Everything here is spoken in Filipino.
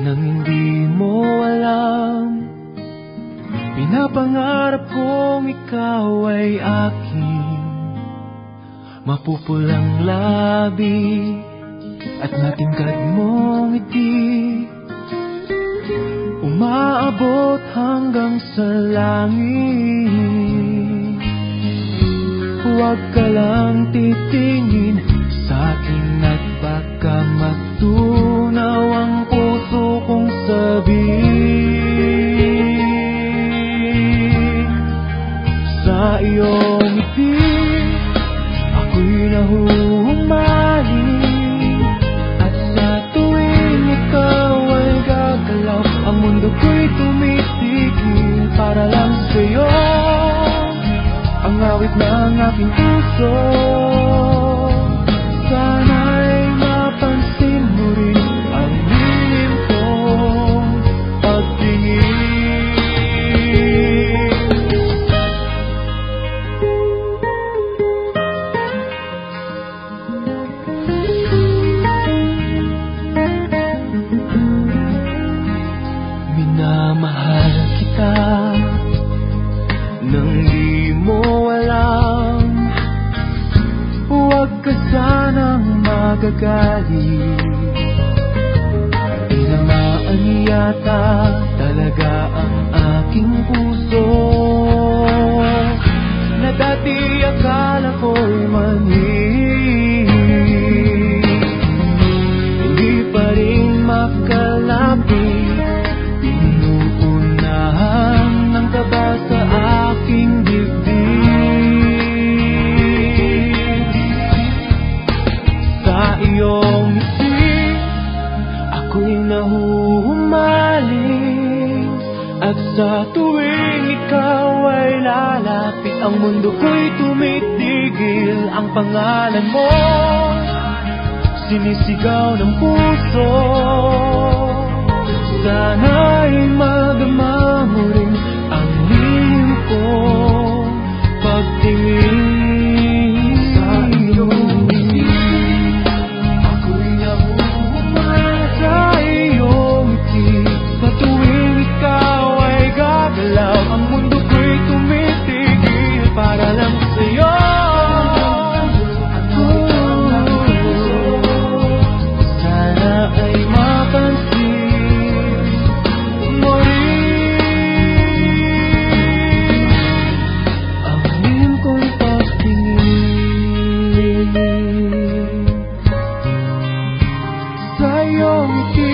Nang hindi mo alam. Pinapangarap kong ikaw ay aking Mapupulang labi At natingkad mong ngiti. Umaabot hanggang sa langit. Huwag ka lang titingin ako'y nahuhumaling At tuwing ikaw ay gagalaw Ang mundo ko'y tumitigil para lang sa'yo. Ang awit ng aking puso Minamahal kita. Nang di mo alam Huwag ka sanang magagalit. Tinamaan yata talaga ang aking puso. Na dati akala Sa tuwing ikaw ay lalapit Ang mundo ko'y tumitigil. Ang pangalan mo Sinisigaw ng puso. Sana 勇气